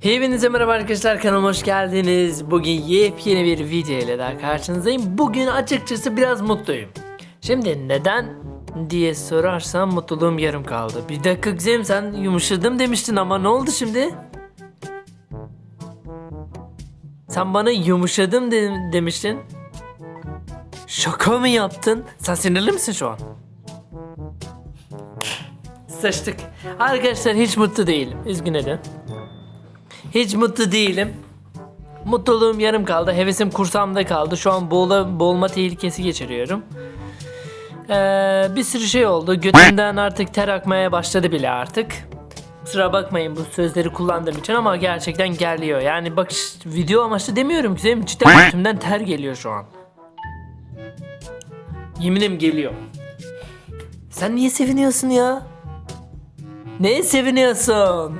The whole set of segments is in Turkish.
Hepinize merhaba arkadaşlar kanalıma hoş geldiniz. Bugün yepyeni bir video ile daha karşınızdayım. Bugün açıkçası biraz mutluyum. Şimdi neden diye sorarsam mutluluğum yarım kaldı. Bir dakika güzelim sen yumuşadım demiştin ama ne oldu şimdi? Sen bana yumuşadım de- demiştin. Şaka mı yaptın? Sen sinirli misin şu an? Sıçtık. Arkadaşlar hiç mutlu değilim. Üzgün edin. Hiç mutlu değilim. Mutluluğum yarım kaldı. Hevesim kursağımda kaldı. Şu an boğula, boğulma tehlikesi geçiriyorum. Ee, bir sürü şey oldu. Götümden artık ter akmaya başladı bile artık. Kusura bakmayın bu sözleri kullandığım için ama gerçekten geliyor. Yani bak video amaçlı demiyorum güzelim. Cidden götümden ter geliyor şu an. Yeminim geliyor. Sen niye seviniyorsun ya? Neye seviniyorsun?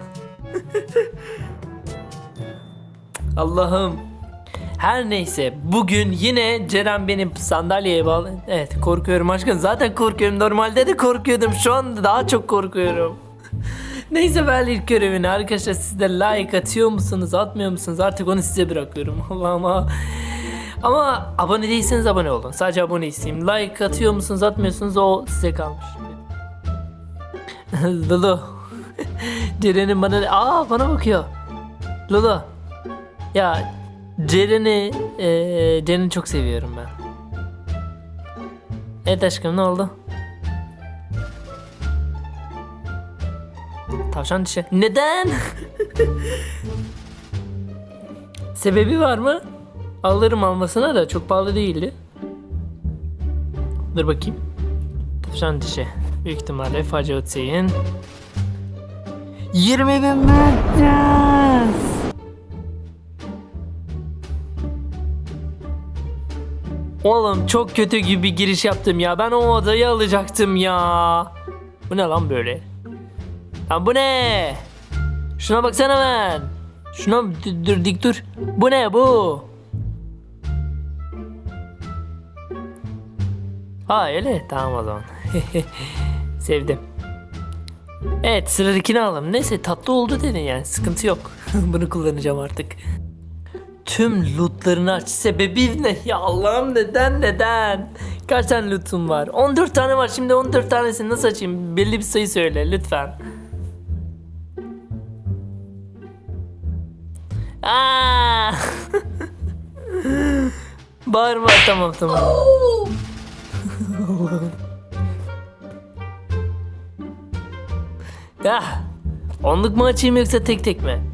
Allah'ım. Her neyse bugün yine Ceren benim sandalyeye bağlı. Evet korkuyorum aşkım zaten korkuyorum normalde de korkuyordum şu anda daha çok korkuyorum. neyse ben ilk görevini arkadaşlar siz de like atıyor musunuz atmıyor musunuz artık onu size bırakıyorum Allah'ıma. Ama abone değilseniz abone olun sadece abone isteyeyim like atıyor musunuz atmıyorsunuz o size kalmış. Lulu. Ceren'in bana aa bana bakıyor. Lulu. Ya Ceren'i eee Ceren'i çok seviyorum ben. Evet aşkım ne oldu? Tavşan dişi. Neden? Sebebi var mı? Alırım almasına da çok pahalı değildi. Dur bakayım. Tavşan dişi. Büyük ihtimalle Facı Hüseyin. 20 bin merkez. Oğlum çok kötü gibi bir giriş yaptım ya. Ben o odayı alacaktım ya. Bu ne lan böyle? Lan bu ne? Şuna baksana ben. Şuna dur, dik dur. Bu ne bu? Ha öyle tamam o zaman. Sevdim. Evet sıradakini alalım. Neyse tatlı oldu dedin yani sıkıntı yok. Bunu kullanacağım artık. Tüm lootlarını aç. Sebebi ne? Ya Allah'ım neden neden? Kaç tane lootum var? 14 tane var. Şimdi 14 tanesini nasıl açayım? Belli bir sayı söyle lütfen. Aa! Bağırma tamam tamam. ya onluk mu açayım yoksa tek tek mi?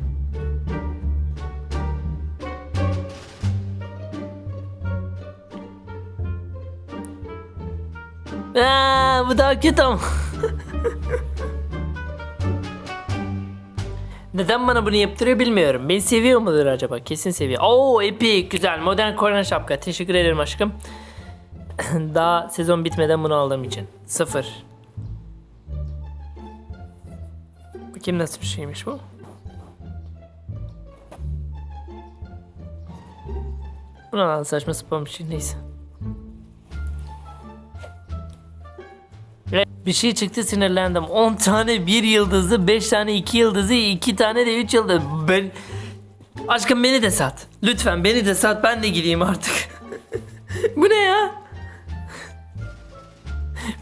Aa, bu daha kötü ama. Neden bana bunu yaptırıyor bilmiyorum. Beni seviyor mudur acaba? Kesin seviyor. Oo epic güzel. Modern korona şapka. Teşekkür ederim aşkım. Daha sezon bitmeden bunu aldığım için. Sıfır. Bakayım nasıl bir şeymiş bu. Bu ne saçma sapan bir şey neyse. Bir şey çıktı sinirlendim. 10 tane 1 yıldızlı, 5 tane 2 yıldızlı, 2 tane de 3 yıldız. Ben... Aşkım beni de sat. Lütfen beni de sat ben de gideyim artık. Bu ne ya?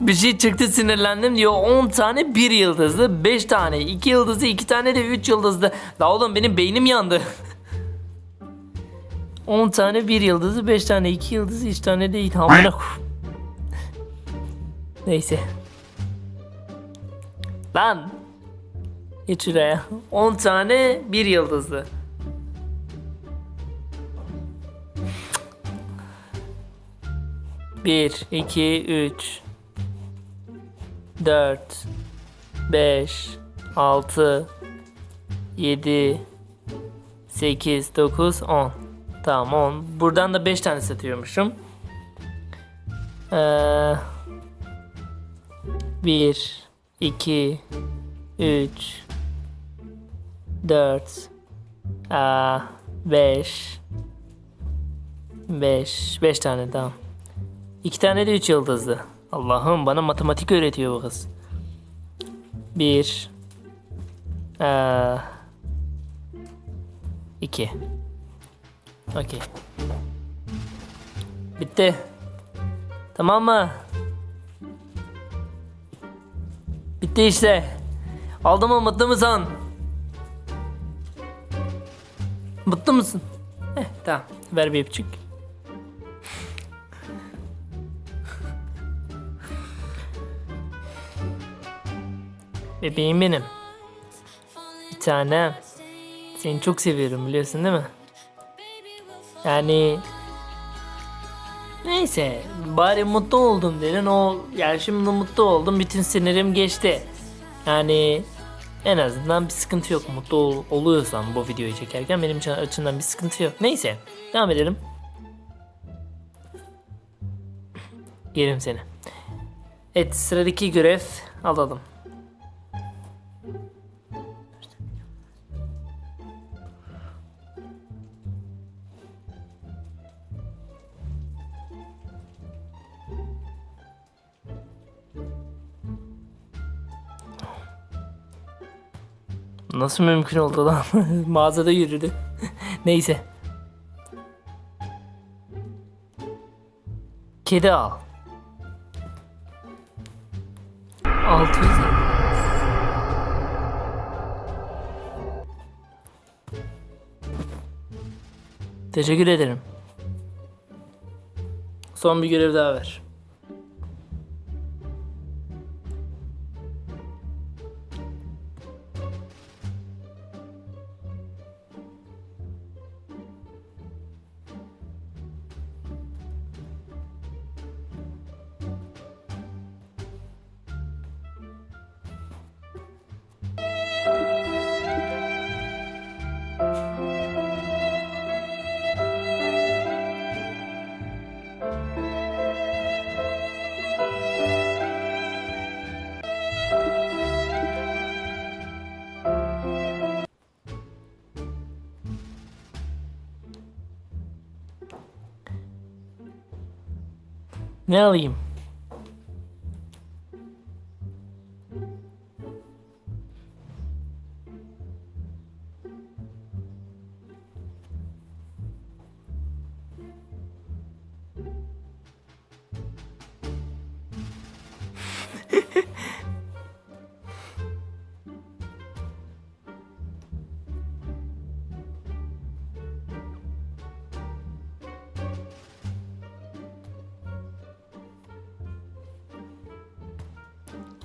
Bir şey çıktı sinirlendim diyor 10 tane 1 yıldızlı 5 tane 2 yıldızlı 2 tane de 3 yıldızlı La oğlum benim beynim yandı 10 tane 1 yıldızlı 5 tane 2 yıldızlı 3 tane de amına koy- Neyse Lan Geç şuraya 10 tane 1 yıldızlı Bir, iki, üç, dört, beş, altı, yedi, sekiz, dokuz, on. Tamam on. Buradan da beş tane satıyormuşum. Ee, bir, iki, üç, dört, aa, beş, beş, beş tane tamam. İki tane de üç yıldızlı. Allah'ım bana matematik öğretiyor bu kız. Bir. Ee, 2 Okey. Bitti. Tamam mı? Bitti işte. Aldı mı mutlu musun? Mutlu musun? Heh, tamam. Ver bir öpücük. Bebeğim benim. Bir tanem. Seni çok seviyorum biliyorsun değil mi? Yani Neyse bari mutlu oldum dedin o yani şimdi mutlu oldum bütün sinirim geçti. Yani en azından bir sıkıntı yok mutlu ol- oluyorsan bu videoyu çekerken benim için açımdan bir sıkıntı yok. Neyse devam edelim. Yerim seni. Evet sıradaki görev alalım. Nasıl mümkün oldu lan? Mağazada yürüdü. Neyse. Kedi al. 600 Teşekkür ederim. Son bir görev daha ver. Ne alayım?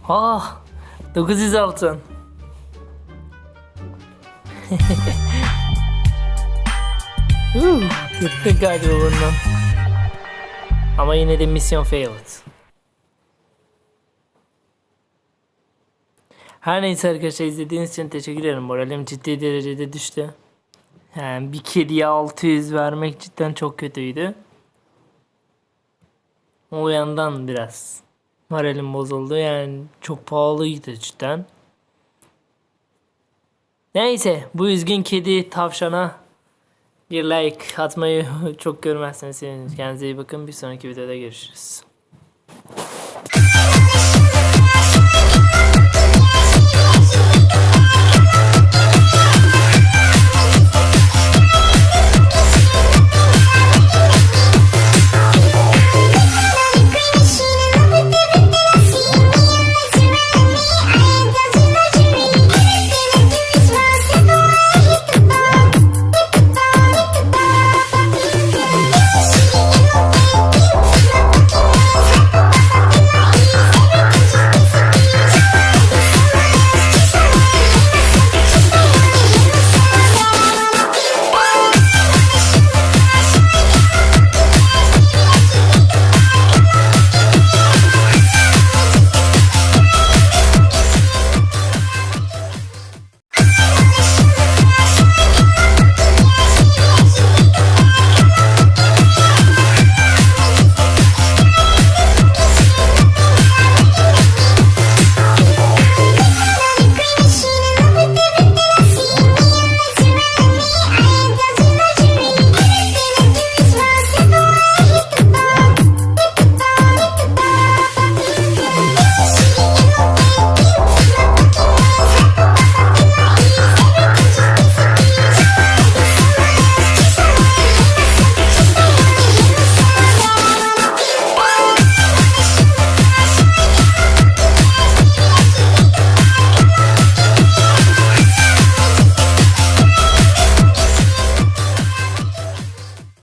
Ah, 900 altın. Huu, Yırttık galiba bundan. Ama yine de misyon failed. Her neyse arkadaşlar izlediğiniz için teşekkür ederim. Moralim ciddi derecede düştü. Yani bir kediye 600 vermek cidden çok kötüydü. O yandan biraz moralim bozuldu. Yani çok pahalıydı cidden. Neyse bu üzgün kedi tavşana bir like atmayı çok görmezseniz seviniriz. Kendinize iyi bakın. Bir sonraki videoda görüşürüz.